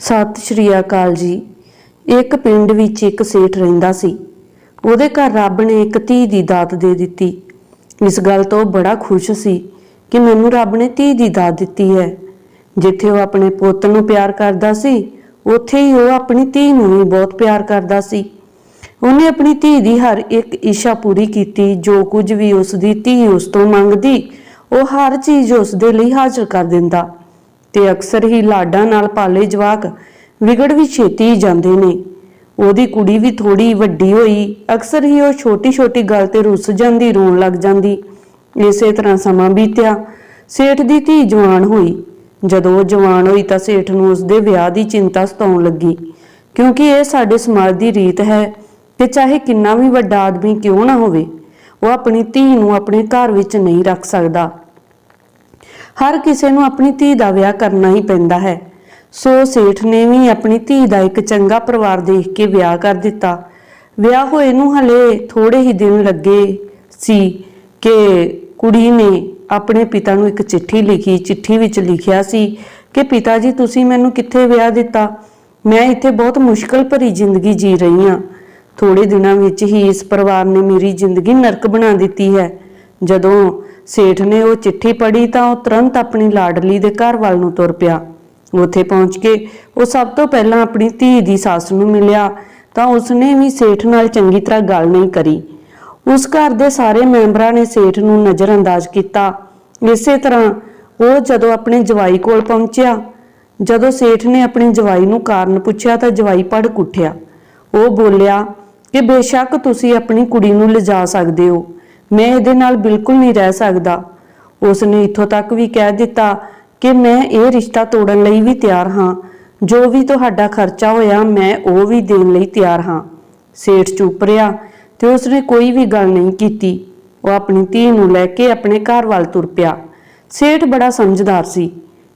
ਸਤਿ ਸ਼੍ਰੀ ਅਕਾਲ ਜੀ। ਇੱਕ ਪਿੰਡ ਵਿੱਚ ਇੱਕ ਸੇਠ ਰਹਿੰਦਾ ਸੀ। ਉਹਦੇ ਘਰ ਰੱਬ ਨੇ ਇੱਕ ਧੀ ਦੀ ਦਾਤ ਦੇ ਦਿੱਤੀ। ਇਸ ਗੱਲ ਤੋਂ ਬੜਾ ਖੁਸ਼ ਸੀ ਕਿ ਮੈਨੂੰ ਰੱਬ ਨੇ ਧੀ ਦੀ ਦਾਤ ਦਿੱਤੀ ਹੈ। ਜਿੱਥੇ ਉਹ ਆਪਣੇ ਪੁੱਤ ਨੂੰ ਪਿਆਰ ਕਰਦਾ ਸੀ, ਉੱਥੇ ਹੀ ਉਹ ਆਪਣੀ ਧੀ ਨੂੰ ਵੀ ਬਹੁਤ ਪਿਆਰ ਕਰਦਾ ਸੀ। ਉਹਨੇ ਆਪਣੀ ਧੀ ਦੀ ਹਰ ਇੱਕ ਇੱਛਾ ਪੂਰੀ ਕੀਤੀ, ਜੋ ਕੁਝ ਵੀ ਉਸ ਦੀ ਧੀ ਉਸ ਤੋਂ ਮੰਗਦੀ, ਉਹ ਹਰ ਚੀਜ਼ ਉਸ ਦੇ ਲਈ ਹਾਜ਼ਰ ਕਰ ਦਿੰਦਾ। ਤੇ ਅਕਸਰ ਹੀ ਲਾਡਾਂ ਨਾਲ ਪਾਲੇ ਜਵਾਕ ਵਿਗੜ ਵੀ ਛੇਤੀ ਜਾਂਦੇ ਨੇ। ਉਹਦੀ ਕੁੜੀ ਵੀ ਥੋੜੀ ਵੱਡੀ ਹੋਈ, ਅਕਸਰ ਹੀ ਉਹ ਛੋਟੀ ਛੋਟੀ ਗੱਲ ਤੇ ਰੁੱਸ ਜਾਂਦੀ, ਰੋਣ ਲੱਗ ਜਾਂਦੀ। ਇਸੇ ਤਰ੍ਹਾਂ ਸਮਾਂ ਬੀਤਿਆ, ਸੇਠ ਦੀ ਧੀ ਜਵਾਨ ਹੋਈ। ਜਦੋਂ ਉਹ ਜਵਾਨ ਹੋਈ ਤਾਂ ਸੇਠ ਨੂੰ ਉਸਦੇ ਵਿਆਹ ਦੀ ਚਿੰਤਾ ਸਤਾਉਣ ਲੱਗੀ, ਕਿਉਂਕਿ ਇਹ ਸਾਡੇ ਸਮਾਜ ਦੀ ਰੀਤ ਹੈ ਕਿ ਚਾਹੇ ਕਿੰਨਾ ਵੀ ਵੱਡਾ ਆਦਮੀ ਕਿਉਂ ਨਾ ਹੋਵੇ, ਉਹ ਆਪਣੀ ਧੀ ਨੂੰ ਆਪਣੇ ਘਰ ਵਿੱਚ ਨਹੀਂ ਰੱਖ ਸਕਦਾ। ਹਰ ਕਿਸੇ ਨੂੰ ਆਪਣੀ ਧੀ ਦਾ ਵਿਆਹ ਕਰਨਾ ਹੀ ਪੈਂਦਾ ਹੈ। ਸੋ ਸੇਠ ਨੇ ਵੀ ਆਪਣੀ ਧੀ ਦਾ ਇੱਕ ਚੰਗਾ ਪਰਿਵਾਰ ਦੇਖ ਕੇ ਵਿਆਹ ਕਰ ਦਿੱਤਾ। ਵਿਆਹ ਹੋਏ ਨੂੰ ਹਲੇ ਥੋੜੇ ਹੀ ਦਿਨ ਲੱਗੇ ਸੀ ਕਿ ਕੁੜੀ ਨੇ ਆਪਣੇ ਪਿਤਾ ਨੂੰ ਇੱਕ ਚਿੱਠੀ ਲਿਖੀ, ਚਿੱਠੀ ਵਿੱਚ ਲਿਖਿਆ ਸੀ ਕਿ, ਪਿਤਾ ਜੀ, ਤੁਸੀਂ ਮੈਨੂੰ ਕਿੱਥੇ ਵਿਆਹ ਦਿੱਤਾ? ਮੈਂ ਇੱਥੇ ਬਹੁਤ ਮੁਸ਼ਕਲ ਭਰੀ ਜ਼ਿੰਦਗੀ ਜੀ ਰਹੀ ਹਾਂ। ਥੋੜੇ ਦਿਨਾਂ ਵਿੱਚ ਹੀ ਇਸ ਪਰਿਵਾਰ ਨੇ ਮੇਰੀ ਜ਼ਿੰਦਗੀ ਨਰਕ ਬਣਾ ਦਿੱਤੀ ਹੈ। ਜਦੋਂ ਸੇਠ ਨੇ ਉਹ ਚਿੱਠੀ ਪੜ੍ਹੀ ਤਾਂ ਉਹ ਤੁਰੰਤ ਆਪਣੀ ਲਾਡਲੀ ਦੇ ਘਰ ਵੱਲ ਨੂੰ ਤੁਰ ਪਿਆ। ਉੱਥੇ ਪਹੁੰਚ ਕੇ ਉਹ ਸਭ ਤੋਂ ਪਹਿਲਾਂ ਆਪਣੀ ਧੀ ਦੀ ਸੱਸ ਨੂੰ ਮਿਲਿਆ ਤਾਂ ਉਸਨੇ ਵੀ ਸੇਠ ਨਾਲ ਚੰਗੀ ਤਰ੍ਹਾਂ ਗੱਲ ਨਹੀਂ ਕਰੀ। ਉਸ ਘਰ ਦੇ ਸਾਰੇ ਮੈਂਬਰਾਂ ਨੇ ਸੇਠ ਨੂੰ ਨਜ਼ਰਅੰਦਾਜ਼ ਕੀਤਾ। ਇਸੇ ਤਰ੍ਹਾਂ ਉਹ ਜਦੋਂ ਆਪਣੇ ਜਵਾਈ ਕੋਲ ਪਹੁੰਚਿਆ, ਜਦੋਂ ਸੇਠ ਨੇ ਆਪਣੇ ਜਵਾਈ ਨੂੰ ਕਾਰਨ ਪੁੱਛਿਆ ਤਾਂ ਜਵਾਈ ਭੜਕ ਉੱਠਿਆ ਉਹ ਬੋਲਿਆ ਕਿ ਬੇਸ਼ੱਕ ਤੁਸੀਂ ਆਪਣੀ ਕੁੜੀ ਨੂੰ ਲਿਜਾ ਸਕਦੇ ਹੋ। ਮੈਂ ਇਹਦੇ ਨਾਲ ਬਿਲਕੁਲ ਨਹੀਂ ਰਹਿ ਸਕਦਾ। ਉਸ ਨੇ ਇੱਥੋਂ ਤੱਕ ਵੀ ਕਹਿ ਦਿੱਤਾ ਕਿ ਮੈਂ ਇਹ ਰਿਸ਼ਤਾ ਤੋੜਨ ਲਈ ਵੀ ਤਿਆਰ ਹਾਂ। ਜੋ ਵੀ ਤੁਹਾਡਾ ਖਰਚਾ ਹੋਇਆ, ਮੈਂ ਉਹ ਵੀ ਦੇਣ ਲਈ ਤਿਆਰ ਹਾਂ। ਸੇਠ ਚੁੱਪ ਰਿਹਾ ਤੇ ਉਸਨੇ ਕੋਈ ਵੀ ਗੱਲ ਨਹੀਂ ਕੀਤੀ। ਉਹ ਆਪਣੀ ਧੀ ਨੂੰ ਲੈ ਕੇ ਆਪਣੇ ਘਰ ਵੱਲ ਤੁਰ ਪਿਆ। ਸੇਠ ਬੜਾ ਸਮਝਦਾਰ ਸੀ।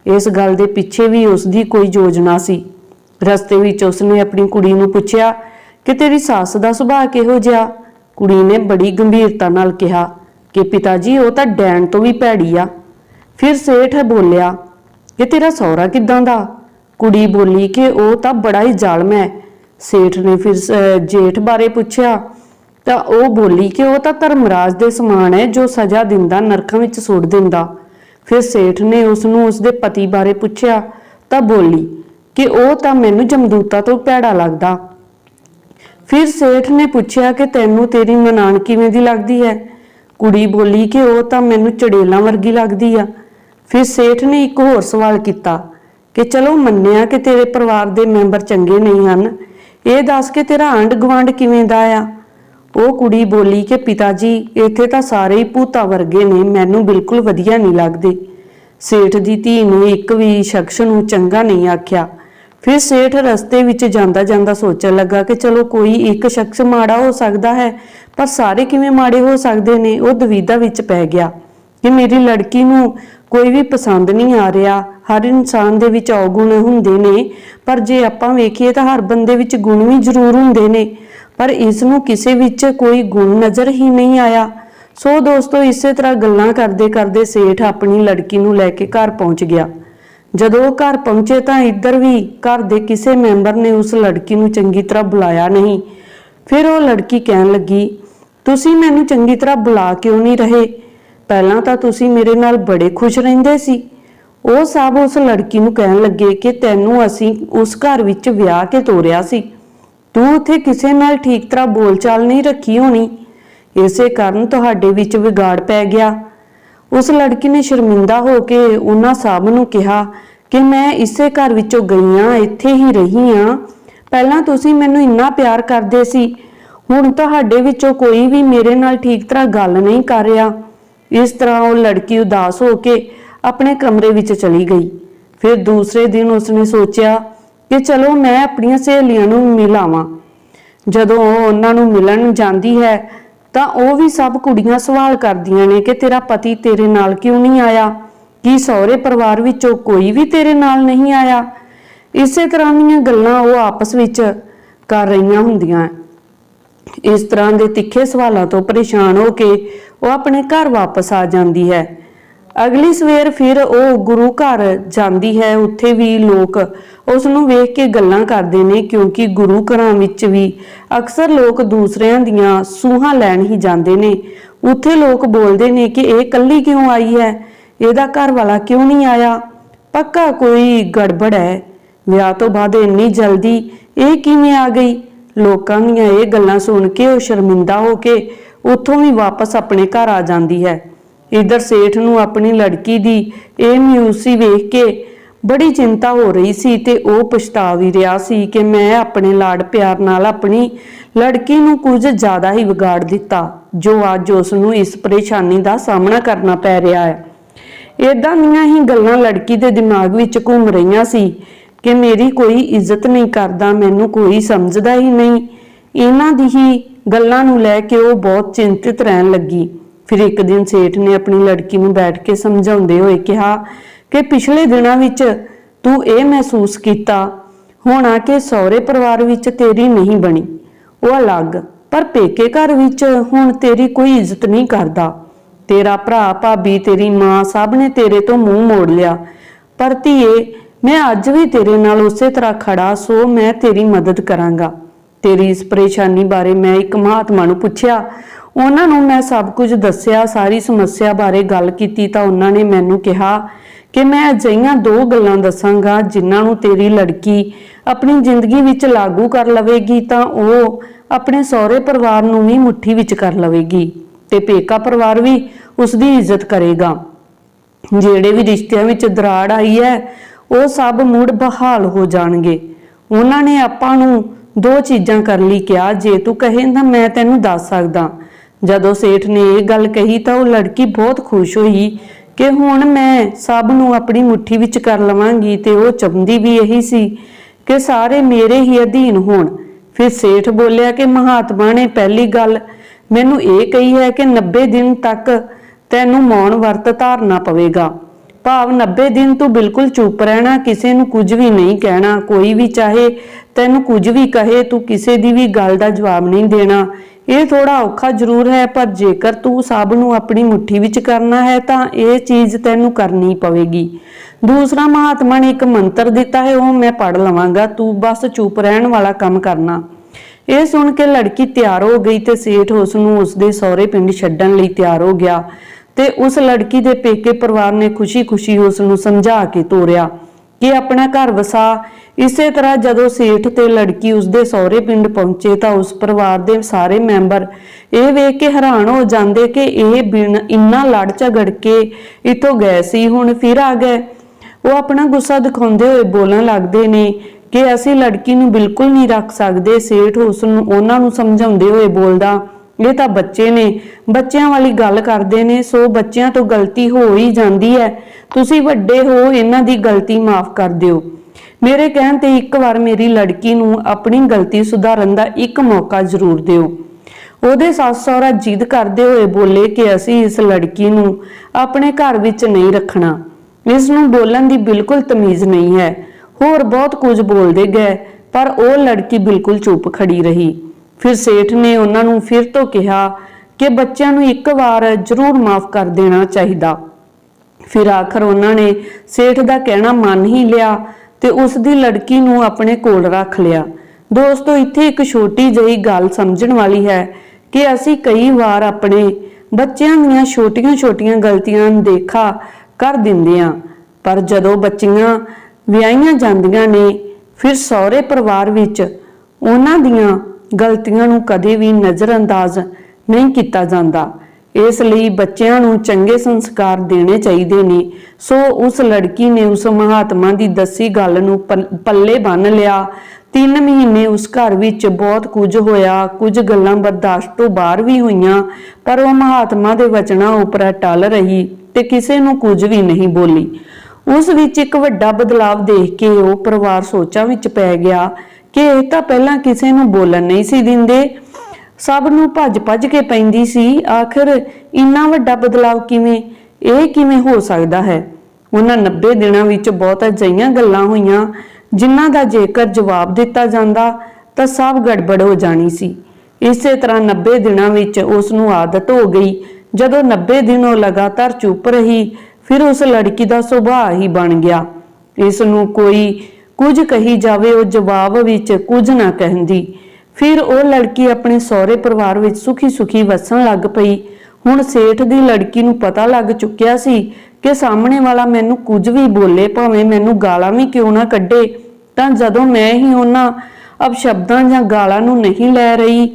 ਇਸ ਗੱਲ ਦੇ ਪਿੱਛੇ ਵੀ ਉਸ ਦੀ ਕੋਈ ਯੋਜਨਾ ਸੀ। ਰਸਤੇ ਵਿੱਚ ਉਸਨੇ ਆਪਣੀ ਕੁੜੀ ਨੂੰ ਪੁੱਛਿਆ ਕਿ ਤੇਰੀ ਸੱਸ ਦਾ ਸੁਭਾਅ ਕਿਹੋ ਜਿਹਾ? ਕੁੜੀ ਨੇ ਬੜੀ ਗੰਭੀਰਤਾ ਨਾਲ ਕਿਹਾ ਕਿ ਪਿਤਾ ਜੀ ਉਹ ਤਾਂ ਡੈਣ ਤੋਂ ਵੀ ਭੈੜੀ ਆ। ਫਿਰ ਸੇਠ ਬੋਲਿਆ ਕਿ ਤੇਰਾ ਸਹੁਰਾ ਕਿਦਾਂ ਦਾ? ਕੁੜੀ ਬੋਲੀ ਕਿ ਉਹ ਤਾਂ ਬੜਾ ਹੀ ਜ਼ਾਲਮ ਹੈ। ਸੇਠ ਨੇ ਫਿਰ ਜੇਠ ਬਾਰੇ ਪੁੱਛਿਆ, ਤਾਂ ਉਹ ਬੋਲੀ ਕਿ ਉਹ ਤਾਂ ਧਰਮਰਾਜ ਦੇ ਸਮਾਨ ਹੈ ਜੋ ਸਜ਼ਾ ਦਿੰਦਾ, ਨਰਕਾਂ ਵਿੱਚ ਸੁੱਟ ਦਿੰਦਾ। ਫਿਰ ਸੇਠ ਨੇ ਉਸ ਨੂੰ ਉਸਦੇ ਪਤੀ ਬਾਰੇ ਪੁੱਛਿਆ, ਤਾਂ ਬੋਲੀ ਕਿ ਉਹ ਤਾਂ ਮੈਨੂੰ ਜਮਦੂਤਾ ਤੋਂ ਭੈੜਾ ਲੱਗਦਾ। ਫਿਰ ਸੇਠ ਨੇ ਪੁੱਛਿਆ ਕਿ ਤੈਨੂੰ ਤੇਰੀ ਨਨਾਣ ਕਿਵੇਂ ਦੀ ਲੱਗਦੀ ਹੈ? ਕੁੜੀ ਬੋਲੀ ਕਿ ਉਹ ਤਾਂ ਮੈਨੂੰ ਚੜੇਲਾਂ ਵਰਗੀ ਲੱਗਦੀ ਆ। ਫਿਰ ਸੇਠ ਨੇ ਇੱਕ ਹੋਰ ਸਵਾਲ ਕੀਤਾ ਕਿ ਚਲੋ ਮੰਨਿਆ ਕਿ ਤੇਰੇ ਪਰਿਵਾਰ ਦੇ ਮੈਂਬਰ ਚੰਗੇ ਨਹੀਂ ਹਨ। ਇਹ ਦੱਸ ਕਿ ਤੇਰਾ ਆਂਢ ਗੁਆਂਢ ਕਿਵੇਂ ਦਾ ਆ? ਉਹ ਕੁੜੀ ਬੋਲੀ ਕਿ ਪਿਤਾ ਜੀ ਇੱਥੇ ਤਾਂ ਸਾਰੇ ਹੀ ਭੂਤਾਂ ਵਰਗੇ ਨੇ, ਮੈਨੂੰ ਬਿਲਕੁਲ ਵਧੀਆ ਨਹੀਂ ਲੱਗਦੇ। ਸੇਠ ਦੀ ਧੀ ਨੇ ਇੱਕ ਵੀ ਸ਼ਖਸ ਨੂੰ ਚੰਗਾ ਨਹੀਂ ਆਖਿਆ। ਫਿਰ ਸੇਠ ਰਸਤੇ ਵਿੱਚ ਜਾਂਦਾ ਜਾਂਦਾ ਸੋਚਣ ਲੱਗਾ ਕਿ ਚਲੋ ਕੋਈ ਇੱਕ ਸ਼ਖਸ ਮਾੜਾ ਹੋ ਸਕਦਾ ਹੈ, ਪਰ ਸਾਰੇ ਕਿਵੇਂ ਮਾੜੇ ਹੋ ਸਕਦੇ ਨੇ, ਉਹ ਦੁਵਿਧਾ ਵਿੱਚ ਪੈ ਗਿਆ ਕਿ ਮੇਰੀ ਲੜਕੀ ਨੂੰ ਕੋਈ ਵੀ ਪਸੰਦ ਨਹੀਂ ਆ ਰਿਹਾ। ਹਰ ਇਨਸਾਨ ਦੇ ਵਿੱਚ ਔਗੁਣ ਹੁੰਦੇ ਨੇ, ਪਰ ਜੇ ਆਪਾਂ ਵੇਖੀਏ ਤਾਂ ਹਰ ਬੰਦੇ ਵਿੱਚ ਗੁਣ ਵੀ ਜ਼ਰੂਰ ਹੁੰਦੇ ਨੇ, ਪਰ ਇਸ ਨੂੰ ਕਿਸੇ ਵਿੱਚ ਕੋਈ ਗੁਣ ਨਜ਼ਰ ਹੀ ਨਹੀਂ ਆਇਆ। ਸੋ ਦੋਸਤੋ, ਇਸੇ ਤਰ੍ਹਾਂ ਗੱਲਾਂ ਕਰਦੇ ਕਰਦੇ ਸੇਠ ਆਪਣੀ ਲੜਕੀ ਨੂੰ ਲੈ ਕੇ ਘਰ ਪਹੁੰਚ ਗਿਆ। ਜਦੋਂ ਉਹ ਘਰ ਪਹੁੰਚੇ ਤਾਂ ਇੱਧਰ ਵੀ ਘਰ ਦੇ ਕਿਸੇ ਮੈਂਬਰ ਨੇ ਉਸ ਲੜਕੀ ਨੂੰ ਚੰਗੀ ਤਰ੍ਹਾਂ ਬੁਲਾਇਆ ਨਹੀਂ। ਫਿਰ ਉਹ ਲੜਕੀ ਕਹਿਣ ਲੱਗੀ, ਤੁਸੀਂ ਮੈਨੂੰ ਚੰਗੀ ਤਰ੍ਹਾਂ ਬੁਲਾ ਕਿਉਂ ਨਹੀਂ ਰਹੇ? ਪਹਿਲਾਂ ਤਾਂ ਤੁਸੀਂ ਮੇਰੇ ਨਾਲ ਬੜੇ ਖੁਸ਼ ਰਹਿੰਦੇ ਸੀ। ਉਹ ਸਭ ਉਸ ਲੜਕੀ ਨੂੰ ਕਹਿਣ ਲੱਗੇ ਕਿ ਤੈਨੂੰ ਅਸੀਂ ਉਸ ਘਰ ਵਿੱਚ ਵਿਆਹ ਕੇ ਤੋਰਿਆ ਸੀ। ਤੂੰ ਉੱਥੇ ਕਿਸੇ ਨਾਲ ਠੀਕ ਤਰ੍ਹਾਂ ਬੋਲਚਾਲ ਨਹੀਂ ਰੱਖੀ ਹੋਣੀ। ਇਸੇ ਕਾਰਨ ਤੁਹਾਡੇ ਵਿੱਚ ਵਿਗਾੜ ਪੈ ਗਿਆ। ਉਸ ਲੜਕੀ ਨੇ ਸ਼ਰਮਿੰਦਾ ਹੋ ਕੇ ਉਹਨਾਂ ਸਭ ਨੂੰ ਕਿਹਾ ਕਿ ਮੈਂ ਇਸੇ ਘਰ ਵਿੱਚੋਂ ਗਈ ਹਾਂ ਇੱਥੇ ਹੀ ਰਹੀ ਹਾਂ ਪਹਿਲਾਂ ਤੁਸੀਂ ਮੈਨੂੰ ਇੰਨਾ ਪਿਆਰ ਕਰਦੇ ਸੀ, ਹੁਣ ਤੁਹਾਡੇ ਵਿੱਚੋਂ ਕੋਈ ਵੀ ਮੇਰੇ ਨਾਲ ਠੀਕ ਤਰ੍ਹਾਂ ਗੱਲ ਨਹੀਂ ਕਰ ਰਿਹਾ। ਇਸ ਤਰ੍ਹਾਂ ਉਹ ਲੜਕੀ ਉਦਾਸ ਹੋ ਕੇ ਆਪਣੇ ਕਮਰੇ ਵਿੱਚ ਚਲੀ ਗਈ। ਫਿਰ ਦੂਸਰੇ ਦਿਨ ਉਸਨੇ ਸੋਚਿਆ ਕਿ ਚਲੋ ਮੈਂ ਆਪਣੀਆਂ ਸਹੇਲੀਆਂ ਨੂੰ ਮਿਲਾਵਾਂ। ਜਦੋਂ ਉਹ ਉਹਨਾਂ ਨੂੰ ਮਿਲਣ ਜਾਂਦੀ ਹੈ ਤਾਂ ਉਹ ਵੀ ਸਭ ਕੁੜੀਆਂ ਸਵਾਲ ਕਰਦੀਆਂ ਨੇ ਕਿ ਤੇਰਾ ਪਤੀ ਤੇਰੇ ਨਾਲ ਕਿਉਂ ਨਹੀਂ ਆਇਆ? ਕੀ ਸਹੁਰੇ ਪਰਿਵਾਰ ਵਿੱਚੋਂ ਕੋਈ ਵੀ ਤੇਰੇ ਨਾਲ ਨਹੀਂ ਆਇਆ? ਇਸੇ ਤਰ੍ਹਾਂ ਦੀਆਂ ਗੱਲਾਂ ਉਹ ਆਪਸ ਵਿੱਚ ਕਰ ਰਹੀਆਂ ਹੁੰਦੀਆਂ। ਇਸ ਤਰ੍ਹਾਂ ਦੇ ਤਿੱਖੇ ਸਵਾਲਾਂ ਤੋਂ ਪਰੇਸ਼ਾਨ ਹੋ ਕੇ ਉਹ ਆਪਣੇ ਘਰ ਵਾਪਸ ਆ ਜਾਂਦੀ ਹੈ। ਅਗਲੀ ਸਵੇਰ ਫਿਰ ਉਹ ਗੁਰੂ ਘਰ ਜਾਂਦੀ ਹੈ। ਉੱਥੇ ਵੀ ਲੋਕ ਉਸ ਨੂੰ ਵੇਖ ਕੇ ਗੱਲਾਂ ਕਰਦੇ ਨੇ, ਕਿਉਂਕਿ ਗੁਰੂ ਘਰਾਂ ਵਿੱਚ ਵੀ ਅਕਸਰ ਲੋਕ ਦੂਸਰਿਆਂ ਦੀਆਂ ਸੂਹਾਂ ਲੈਣ ਹੀ ਜਾਂਦੇ ਨੇ। ਉੱਥੇ ਲੋਕ ਬੋਲਦੇ ਨੇ ਕਿ ਇਹ ਕੱਲੀ ਕਿਉਂ ਆਈ ਹੈ? ਇਹਦਾ ਘਰ ਵਾਲਾ ਕਿਉਂ ਨਹੀਂ ਆਇਆ? ਪੱਕਾ ਕੋਈ ਗੜਬੜ ਹੈ? ਵਿਆਹ ਤੋਂ ਬਾਅਦ ਇੰਨੀ ਜਲਦੀ ਇਹ ਕਿਵੇਂ ਆ ਗਈ? ਲੋਕਾਂ ਦੀਆਂ ਇਹ ਗੱਲਾਂ ਸੁਣ ਕੇ ਉਹ ਸ਼ਰਮਿੰਦਾ ਹੋ ਕੇ ਉੱਥੋਂ ਵੀ ਵਾਪਸ ਆਪਣੇ ਘਰ ਆ ਜਾਂਦੀ ਹੈ। ਇਧਰ ਸੇਠ ਨੂੰ ਆਪਣੀ ਲੜਕੀ ਦੀ ਇਹ ਮਿਊਸੀ ਵੇਖ ਕੇ ਬੜੀ ਚਿੰਤਾ ਹੋ ਰਹੀ ਸੀ ਤੇ ਉਹ ਪਛਤਾ ਵੀ ਰਿਹਾ ਸੀ ਕਿ ਮੈਂ ਆਪਣੇ ਲਾਡ ਪਿਆਰ ਨਾਲ ਆਪਣੀ ਲੜਕੀ ਨੂੰ ਕੁਝ ਜ਼ਿਆਦਾ ਹੀ ਵਿਗਾੜ ਦਿੱਤਾ, ਜੋ ਅੱਜ ਉਸ ਨੂੰ ਇਸ ਪਰੇਸ਼ਾਨੀ ਦਾ ਸਾਹਮਣਾ ਕਰਨਾ ਪੈ ਰਿਹਾ ਹੈ। ਇਦਾਂ ਦੀਆਂ ਹੀ ਗੱਲਾਂ ਲੜਕੀ ਦੇ ਦਿਮਾਗ ਵਿੱਚ ਘੁੰਮ ਰਹੀਆਂ ਸੀ ਕਿ ਮੇਰੀ ਕੋਈ ਇੱਜ਼ਤ ਨਹੀਂ ਕਰਦਾ, ਮੈਨੂੰ ਕੋਈ ਸਮਝਦਾ ਹੀ ਨਹੀਂ। ਇਹਨਾਂ ਦੀ ਹੀ ਗੱਲਾਂ ਨੂੰ ਲੈ ਕੇ ਉਹ ਬਹੁਤ ਚਿੰਤਿਤ ਰਹਿਣ ਲੱਗੀ। ਫਿਰ ਇੱਕ ਦਿਨ ਸੇਠ ਨੇ ਆਪਣੀ ਲੜਕੀ ਨੂੰ ਬੈਠ ਕੇ ਸਮਝਾਉਂਦੇ ਹੋਏ ਕਿਹਾ ਕਿ ਪਿਛਲੇ ਦਿਨਾਂ ਵਿੱਚ ਤੂੰ ਇਹ ਮਹਿਸੂਸ ਕੀਤਾ ਹੋਣਾ ਕਿ ਸਹੁਰੇ ਪਰਿਵਾਰ ਵਿੱਚ ਤੇਰੀ ਨਹੀਂ ਬਣੀ। ਉਹ ਅਲੱਗ, ਪਰ ਪੇਕੇ ਘਰ ਵਿੱਚ ਹੁਣ ਤੇਰੀ ਕੋਈ ਇੱਜ਼ਤ ਨਹੀਂ ਕਰਦਾ। ਤੇਰਾ ਭਰਾ ਭਾਬੀ ਤੇਰੀ ਮਾਂ ਸਭ ਨੇ ਤੇਰੇ ਤੋਂ ਮੂੰਹ ਮੋੜ ਲਿਆ। ਪਰ ਧੀਏ, ਮੈਂ ਅੱਜ ਵੀ ਤੇਰੇ ਨਾਲ ਉਸੇ ਤਰ੍ਹਾਂ ਖੜਾ, ਸੋ ਮੈਂ ਤੇਰੀ ਮਦਦ ਕਰਾਂਗਾ। ਤੇਰੀ ਇਸ ਪਰੇਸ਼ਾਨੀ ਬਾਰੇ ਮੈਂ ਇੱਕ ਮਹਾਤਮਾ ਨੂੰ ਪੁੱਛਿਆ ਉਹਨਾਂ ਨੂੰ ਮੈਂ ਸਭ ਕੁਝ ਦੱਸਿਆ, ਸਾਰੀ ਸਮੱਸਿਆ ਬਾਰੇ ਗੱਲ ਕੀਤੀ ਤਾਂ ਉਹਨਾਂ ਨੇ ਮੈਨੂੰ ਕਿਹਾ ਕਿ ਮੈਂ ਅਜਿਹੀਆਂ ਦੋ ਗੱਲਾਂ ਦੱਸਾਂਗਾ ਜਿਨ੍ਹਾਂ ਨੂੰ ਤੇਰੀ ਲੜਕੀ ਆਪਣੀ ਜ਼ਿੰਦਗੀ ਵਿੱਚ ਲਾਗੂ ਕਰ ਲਵੇਗੀ ਤਾਂ ਉਹ ਆਪਣੇ ਸਹੁਰੇ ਪਰਿਵਾਰ ਨੂੰ ਵੀ ਮੁੱਠੀ ਵਿੱਚ ਕਰ ਲਵੇਗੀ ਤੇ ਪੇਕਾ ਪਰਿਵਾਰ ਵੀ ਉਸ ਦੀ ਇੱਜ਼ਤ ਕਰੇਗਾ। ਜਿਹੜੇ ਵੀ ਰਿਸ਼ਤਿਆਂ ਵਿੱਚ ਦਰਾੜ ਆਈ ਹੈ, ਉਹ ਸਭ ਮੁੜ ਬਹਾਲ ਹੋ ਜਾਣਗੇ। ਉਹਨਾਂ ਨੇ ਆਪਾਂ ਨੂੰ ਦੋ ਚੀਜ਼ਾਂ ਕਰਨ ਲਈ ਕਿਹਾ, ਜੇ ਤੂੰ ਕਹੇ ਤਾਂ ਮੈਂ ਤੈਨੂੰ ਦੱਸ ਸਕਦਾ। ਜਦੋਂ ਸੇਠ ਨੇ ਇਹ ਗੱਲ ਕਹੀ ਤਾਂ ਉਹ ਲੜਕੀ ਬਹੁਤ ਖੁਸ਼ ਹੋਈ ਕਿ ਹੁਣ ਮੈਂ ਸਭ ਨੂੰ ਆਪਣੀ ਮੁੱਠੀ ਵਿੱਚ ਕਰ ਲਵਾਂਗੀ ਤੇ ਉਹ ਚਾਹੁੰਦੀ ਵੀ ਇਹੀ ਸੀ ਕਿ ਸਾਰੇ ਮੇਰੇ ਹੀ ਅਧੀਨ ਹੋਣ। ਫਿਰ ਸੇਠ ਬੋਲਿਆ ਕਿ ਮਹਾਤਮਾ ਨੇ ਪਹਿਲੀ ਗੱਲ ਮੈਨੂੰ ਇਹ ਕਹੀ ਹੈ ਕਿ 90 ਦਿਨ ਤੱਕ ਤੈਨੂੰ ਮੌਨ ਵਰਤ ਧਾਰਨਾ ਪਵੇਗਾ। ਭਾਵ 90 ਦਿਨ ਤੂੰ ਬਿਲਕੁਲ ਚੁੱਪ ਰਹਿਣਾ, ਕਿਸੇ ਨੂੰ ਕੁਝ ਵੀ ਨਹੀਂ ਕਹਿਣਾ, ਕੋਈ ਵੀ ਚਾਹੇ ਤੈਨੂੰ ਕੁਝ ਵੀ ਕਹੇ, ਤੂੰ ਕਿਸੇ ਦੀ ਵੀ ਗੱਲ ਦਾ ਜਵਾਬ ਨਹੀਂ ਦੇਣਾ। ਇਹ ਥੋੜਾ ਔਖਾ ਜ਼ਰੂਰ ਹੈ, ਪਰ ਜੇਕਰ ਤੂੰ ਸਭ ਨੂੰ ਆਪਣੀ ਮੁੱਠੀ ਵਿੱਚ ਕਰਨਾ ਹੈ, ਤਾਂ ਇਹ ਚੀਜ਼ ਤੈਨੂੰ ਕਰਨੀ ਪਵੇਗੀ। ਦੂਸਰਾ ਮਹਾਤਮਾ ਨੇ ਇੱਕ ਮੰਤਰ ਦਿੱਤਾ ਹੈ, ਉਹ ਮੈਂ ਪੜ ਲਵਾਂਗਾ, ਤੂੰ ਬਸ ਚੁੱਪ ਰਹਿਣ ਵਾਲਾ ਕੰਮ ਕਰਨਾ। ਇਹ ਸੁਣ ਕੇ ਲੜਕੀ ਤਿਆਰ ਹੋ ਗਈ ਤੇ ਸੇਠ ਉਸ ਨੂੰ ਉਸਦੇ ਸਹੁਰੇ ਪਿੰਡ ਛੱਡਣ ਲਈ ਤਿਆਰ ਹੋ ਗਿਆ ਤੇ ਉਸ ਲੜਕੀ ਦੇ ਪੇਕੇ ਪਰਿਵਾਰ ਨੇ ਖੁਸ਼ੀ-ਖੁਸ਼ੀ ਉਸ ਨੂੰ ਸਮਝਾ ਕੇ ਤੋਰਿਆ। ਕਿ ਆਪਣਾ ਘਰ ਵਸਾ। ਇਸੇ ਤਰ੍ਹਾਂ ਜਦੋਂ ਸੇਠ ਤੇ ਲੜਕੀ ਉਸਦੇ ਸਹੁਰੇ ਪਿੰਡ ਪਹੁੰਚੇ ਤਾਂ ਉਸ ਪਰਿਵਾਰ ਦੇ ਸਾਰੇ ਮੈਂਬਰ ਇਹ ਵੇਖ ਕੇ ਹੈਰਾਨ ਹੋ ਜਾਂਦੇ ਕਿ ਇਹ ਬਿਨ ਇੰਨਾ ਲੜ ਝਗੜ ਕੇ ਇਥੋਂ ਗਏ ਸੀ, ਹੁਣ ਫਿਰ ਆ ਗਏ। ਉਹ ਆਪਣਾ ਗੁੱਸਾ ਦਿਖਾਉਂਦੇ ਹੋਏ ਬੋਲਣ ਲੱਗਦੇ ਨੇ ਕਿ ਅਸੀਂ ਲੜਕੀ ਨੂੰ ਬਿਲਕੁਲ ਨਹੀਂ ਰੱਖ ਸਕਦੇ, ਸੇਠ ਉਸ ਨੂੰ ਉਹਨਾਂ ਨੂੰ ਸਮਝਾਉਂਦੇ ਹੋਏ ਬੋਲਦਾ ਇਹ ਤਾਂ ਬੱਚੇ ਨੇ। ਬੱਚਿਆਂ ਵਾਲੀ ਗੱਲ ਕਰਦੇ ਨੇ, ਸੋ ਬੱਚਿਆਂ ਤੋਂ ਗਲਤੀ ਹੋ ਹੀ ਜਾਂਦੀ ਹੈ। ਤੁਸੀਂ ਵੱਡੇ ਹੋ, ਇਹਨਾਂ ਦੀ ਗਲਤੀ ਮਾਫ ਕਰ ਦਿਓ। ਮੇਰੇ ਕਹਿਣ ਤੇ ਇੱਕ ਵਾਰ ਮੇਰੀ ਲੜਕੀ ਨੂੰ ਆਪਣੀ ਗਲਤੀ ਸੁਧਾਰਨ ਦਾ ਇੱਕ ਮੌਕਾ ਜ਼ਰੂਰ ਦਿਓ। ਉਹਦੇ ਸੱਸ ਸਹੁਰਾ ਜਿੱਦ ਕਰਦੇ ਹੋਏ ਬੋਲੇ ਕਿ ਅਸੀਂ ਇਸ ਲੜਕੀ ਨੂੰ ਆਪਣੇ ਘਰ ਵਿੱਚ ਨਹੀਂ ਰੱਖਣਾ। ਇਸ ਨੂੰ ਬੋਲਣ ਦੀ ਬਿਲਕੁਲ ਤਮੀਜ਼ ਨਹੀਂ ਹੈ। ਹੋਰ ਬਹੁਤ ਕੁਝ ਬੋਲਦੇ ਗਏ, ਪਰ ਉਹ ਲੜਕੀ ਬਿਲਕੁਲ ਚੁੱਪ ਖੜੀ ਰਹੀ। ਫਿਰ ਸੇਠ ਨੇ ਉਹਨਾਂ ਨੂੰ ਫਿਰ ਤੋਂ ਕਿਹਾ ਕਿ ਬੱਚਿਆਂ ਨੂੰ ਇੱਕ ਵਾਰ ਜ਼ਰੂਰ ਮਾਫ ਕਰ ਦੇਣਾ ਚਾਹੀਦਾ। ਫਿਰ ਆਖਰ ਉਹਨਾਂ ਨੇ ਸੇਠ ਦਾ ਕਹਿਣਾ ਮੰਨ ਹੀ ਲਿਆ ਤੇ ਉਸ ਦੀ ਲੜਕੀ ਨੂੰ ਆਪਣੇ ਕੋਲ ਰੱਖ ਲਿਆ। ਦੋਸਤੋ, ਇੱਥੇ ਇੱਕ ਛੋਟੀ ਜਿਹੀ ਗੱਲ ਸਮਝਣ ਵਾਲੀ ਹੈ ਕਿ ਅਸੀਂ ਕਈ ਵਾਰ ਆਪਣੇ ਬੱਚਿਆਂ ਦੀਆਂ ਛੋਟੀਆਂ-ਛੋਟੀਆਂ ਗਲਤੀਆਂ ਨੂੰ ਦੇਖਾ ਕਰ ਦਿੰਦੇ ਹਾਂ, ਪਰ ਜਦੋਂ ਬੱਚੀਆਂ ਵਿਆਹੀਆਂ ਜਾਂਦੀਆਂ ਨੇ, ਫਿਰ ਸਹੁਰੇ ਪਰਿਵਾਰ ਵਿੱਚ ਉਹਨਾਂ ਦੀਆਂ ਗਲਤੀਆਂ ਨੂੰ ਕਦੇ ਵੀ ਨਜ਼ਰਅੰਦਾਜ਼ ਨਹੀਂ ਕੀਤਾ ਜਾਂਦਾ। ਇਸ ਲਈ ਬੱਚਿਆਂ ਨੂੰ ਚੰਗੇ ਸੰਸਕਾਰ ਦੇਣੇ ਚਾਹੀਦੇ ਨੇ। ਸੋ ਉਸ ਲੜਕੀ ਨੇ ਉਸ ਮਹਾਤਮਾ ਦੀ ਦੱਸੀ ਗੱਲ ਨੂੰ ਪੱਲੇ ਬੰਨ ਲਿਆ। ਤਿੰਨ ਮਹੀਨੇ ਉਸ ਘਰ ਵਿੱਚ ਬਹੁਤ ਕੁਝ ਹੋਇਆ। ਕੁਝ ਗੱਲਾਂ ਬਰਦਾਸ਼ਤ ਤੋਂ ਬਾਹਰ ਵੀ ਹੋਈਆਂ, ਪਰ ਉਹ ਮਹਾਤਮਾ ਦੇ ਵਚਨਾਂ ਉੱਪਰ ਟਲ ਰਹੀ ਤੇ ਕਿਸੇ ਨੂੰ ਕੁਝ ਵੀ ਨਹੀਂ ਬੋਲੀ। ਉਸ ਵਿੱਚ ਇੱਕ ਵੱਡਾ ਬਦਲਾਵ ਦੇਖ ਕੇ ਉਹ ਪਰਿਵਾਰ ਸੋਚਾਂ ਵਿੱਚ ਪੈ ਗਿਆ। ਕਿ ਇਹ ਤਾਂ ਪਹਿਲਾਂ ਕਿਸੇ ਨੂੰ ਬੋਲਣ ਨਹੀਂ ਸੀ ਦਿੰਦੇ। ਸਭ ਨੂੰ ਭੱਜ ਭੱਜ ਕੇ ਪੈਂਦੀ ਸੀ, ਆਖਰ ਇੰਨਾ ਵੱਡਾ ਬਦਲਾਵ ਕਿਵੇਂ? ਇਹ ਕਿਵੇਂ ਹੋ ਸਕਦਾ ਹੈ? ਉਹਨਾਂ 90 ਦਿਨਾਂ ਵਿੱਚ ਬਹੁਤ ਅਜਿਹੀਆਂ ਗੱਲਾਂ ਹੋਈਆਂ, ਜਿਨ੍ਹਾਂ ਦਾ ਜੇਕਰ ਜਵਾਬ ਦਿੱਤਾ ਜਾਂਦਾ, ਤਾਂ ਸਭ ਗੜਬੜ ਹੋ ਜਾਣੀ ਸੀ। ਇਸੇ ਤਰ੍ਹਾਂ 90 ਦਿਨਾਂ ਵਿੱਚ ਉਸ ਨੂੰ ਆਦਤ ਹੋ ਗਈ। ਜਦੋਂ 90 ਦਿਨ ਉਹ ਲਗਾਤਾਰ ਚੁੱਪ ਰਹੀ, ਫਿਰ ਉਸ ਲੜਕੀ ਦਾ ਸੁਭਾਅ ਹੀ ਬਣ ਗਿਆ। ਇਸ ਨੂੰ ਕੋਈ ਕੁਝ ਕਹੀ ਜਾਵੇ ਉਹ ਜਵਾਬ ਵਿੱਚ ਕੁਝ ਨਾ ਕਹਿੰਦੀ। ਫਿਰ ਉਹ ਲੜਕੀ ਆਪਣੇ ਸਹੁਰੇ ਪਰਿਵਾਰ ਵਿੱਚ ਸੁਖੀ ਸੁਖੀ ਵਸਣ ਲੱਗ ਪਈ। ਹੁਣ ਸੇਠ ਦੀ ਲੜਕੀ ਨੂੰ ਪਤਾ ਲੱਗ ਚੁੱਕਿਆ ਸੀ ਕਿ ਸਾਹਮਣੇ ਵਾਲਾ ਮੈਨੂੰ ਕੁਝ ਵੀ ਬੋਲੇ, ਭਾਵੇਂ ਮੈਨੂੰ ਗਾਲਾਂ ਵੀ ਕਿਉਂ ਨਾ ਕੱਢੇ, ਤਾਂ ਜਦੋਂ ਮੈਂ ਹੀ ਉਹਨਾਂ ਅਪਸ਼ਬਦਾਂ ਜਾਂ ਗਾਲਾਂ ਨੂੰ ਨਹੀਂ ਲੈ ਰਹੀ,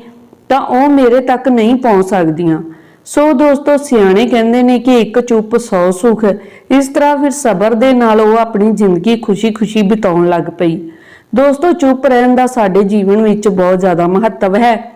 ਤਾਂ ਉਹ ਮੇਰੇ ਤੱਕ ਨਹੀਂ ਪਹੁੰਚ ਸਕਦੀਆਂ। ਸੋ ਦੋਸਤੋ, ਸਿਆਣੇ ਕਹਿੰਦੇ ਨੇ ਕਿ ਇੱਕ ਚੁੱਪ ਸੌ ਸੁਖ। ਇਸ ਤਰ੍ਹਾਂ ਫਿਰ ਸਬਰ ਦੇ ਨਾਲ ਉਹ ਆਪਣੀ ਜ਼ਿੰਦਗੀ ਖੁਸ਼ੀ-ਖੁਸ਼ੀ ਬਿਤਾਉਣ ਲੱਗ ਪਈ। ਦੋਸਤੋ, ਚੁੱਪ ਰਹਿਣ ਦਾ ਸਾਡੇ ਜੀਵਨ ਵਿੱਚ ਬਹੁਤ ਜ਼ਿਆਦਾ ਮਹੱਤਵ ਹੈ।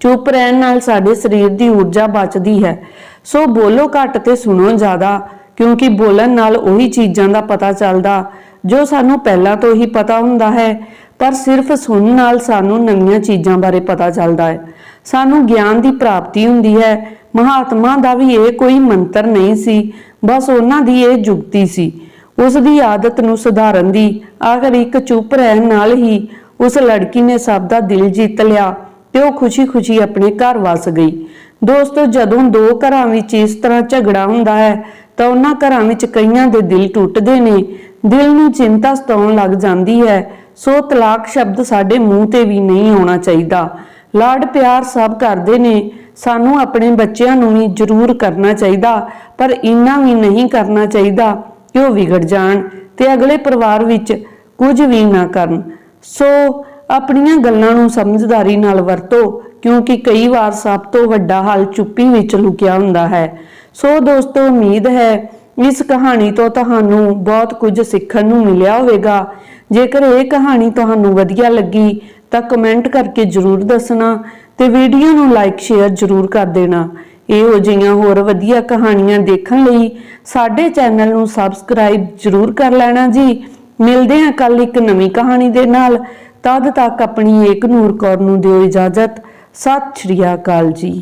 ਚੁੱਪ ਰਹਿਣ ਨਾਲ ਸਾਡੇ ਸਰੀਰ ਦੀ ਊਰਜਾ ਬਚਦੀ ਹੈ। ਸੋ ਬੋਲੋ ਘੱਟ ਤੇ ਸੁਣੋ ਜ਼ਿਆਦਾ, ਕਿਉਂਕਿ ਬੋਲਣ ਨਾਲ ਉਹੀ ਚੀਜ਼ਾਂ ਦਾ ਪਤਾ ਚੱਲਦਾ, ਜੋ ਸਾਨੂੰ ਪਹਿਲਾਂ ਤੋਂ ਹੀ ਪਤਾ ਹੁੰਦਾ ਹੈ। ਪਰ ਸਿਰਫ ਸੁਣਨ ਨਾਲ ਸਾਨੂੰ ਨਵੀਆਂ ਚੀਜ਼ਾਂ ਬਾਰੇ ਪਤਾ ਚੱਲਦਾ ਹੈ। ਸਾਨੂੰ ਗਿਆਨ ਦੀ ਪ੍ਰਾਪਤੀ ਹੁੰਦੀ ਹੈ। ਮਹਾਤਮਾ ਦਾ ਵੀ ਇਹ ਕੋਈ ਮੰਤਰ ਨਹੀਂ ਸੀ। ਬਸ ਉਹਨਾਂ ਦੀ ਇਹ ਜੁਗਤੀ ਸੀ। ਉਸ ਦੀ ਆਦਤ ਨੂੰ ਸੁਧਾਰਨ ਦੀ ਆਖਰ ਇੱਕ ਚੁੱਪ ਰਹਿਣ ਨਾਲ ਹੀ ਉਸ ਲੜਕੀ ਨੇ ਸਭ ਦਾ ਦਿਲ ਜਿੱਤ ਲਿਆ ਤੇ ਉਹ ਖੁਸ਼ੀ-ਖੁਸ਼ੀ ਆਪਣੇ ਘਰ ਵਸ ਗਈ। ਦੋਸਤੋ, ਜਦੋਂ ਦੋ ਘਰਾਂ ਵਿੱਚ ਇਸ ਤਰ੍ਹਾਂ ਝਗੜਾ ਹੁੰਦਾ ਹੈ ਤਾਂ ਉਹਨਾਂ ਘਰਾਂ ਵਿੱਚ ਕਈਆਂ ਦੇ ਦਿਲ ਟੁੱਟਦੇ ਨੇ ਦਿਲ ਨੂੰ ਚਿੰਤਾ ਸਤਾਉਣ ਲੱਗ ਜਾਂਦੀ ਹੈ। ਸੋ ਤਲਾਕ ਸ਼ਬਦ ਸਾਡੇ ਮੂੰਹ ਤੇ ਵੀ ਨਹੀਂ ਆਉਣਾ ਚਾਹੀਦਾ। ਲਾਡ ਪਿਆਰ ਸਭ ਕਰਦੇ ਨੇ। ਸਾਨੂੰ ਆਪਣੇ ਬੱਚਿਆਂ ਨੂੰ ਵੀ ਜ਼ਰੂਰ ਕਰਨਾ ਚਾਹੀਦਾ। ਪਰ ਇੰਨਾ ਵੀ ਨਹੀਂ ਕਰਨਾ ਚਾਹੀਦਾ ਕਿ ਉਹ ਵਿਗੜ ਜਾਣ ਤੇ ਅਗਲੇ ਪਰਿਵਾਰ ਵਿੱਚ ਕੁਝ ਵੀ ਨਾ ਕਰਨ। ਸੋ ਆਪਣੀਆਂ ਗੱਲਾਂ ਨੂੰ ਸਮਝਦਾਰੀ ਨਾਲ ਵਰਤੋ, ਕਿਉਂਕਿ ਕਈ ਵਾਰ ਸਭ ਤੋਂ ਵੱਡਾ ਹੱਲ ਚੁੱਪੀ ਵਿੱਚ ਲੁਕਿਆ ਹੁੰਦਾ ਹੈ। ਸੋ ਦੋਸਤੋ, ਉਮੀਦ ਹੈ ਇਸ ਕਹਾਣੀ ਤੋਂ ਤੁਹਾਨੂੰ ਬਹੁਤ ਕੁਝ ਸਿੱਖਣ ਨੂੰ ਮਿਲਿਆ ਹੋਵੇਗਾ। ਜੇਕਰ ਇਹ ਕਹਾਣੀ ਤੁਹਾਨੂੰ ਵਧੀਆ ਲੱਗੀ, ਤਾਂ ਕਮੈਂਟ ਕਰਕੇ ਜਰੂਰ ਦੱਸਣਾ ਤੇ ਵੀਡੀਓ ਨੂੰ ਲਾਈਕ ਸ਼ੇਅਰ ਜਰੂਰ ਕਰ ਦੇਣਾ। ਇਹੋ ਜਿਹੀਆਂ ਹੋਰ ਵਧੀਆ ਕਹਾਣੀਆਂ ਦੇਖਣ ਲਈ ਸਾਡੇ ਚੈਨਲ ਨੂੰ ਸਬਸਕ੍ਰਾਈਬ ਜਰੂਰ ਕਰ ਲੈਣਾ ਜੀ। ਮਿਲਦੇ ਹਾਂ ਕੱਲ ਇੱਕ ਨਵੀਂ ਕਹਾਣੀ ਦੇ ਨਾਲ। ਤਦ ਤੱਕ ਆਪਣੀ ਏਕ ਨੂਰ ਕੌਰ ਨੂੰ ਦਿਓ ਇਜਾਜ਼ਤ। ਸਤਿ ਸ਼੍ਰੀ ਅਕਾਲ ਜੀ।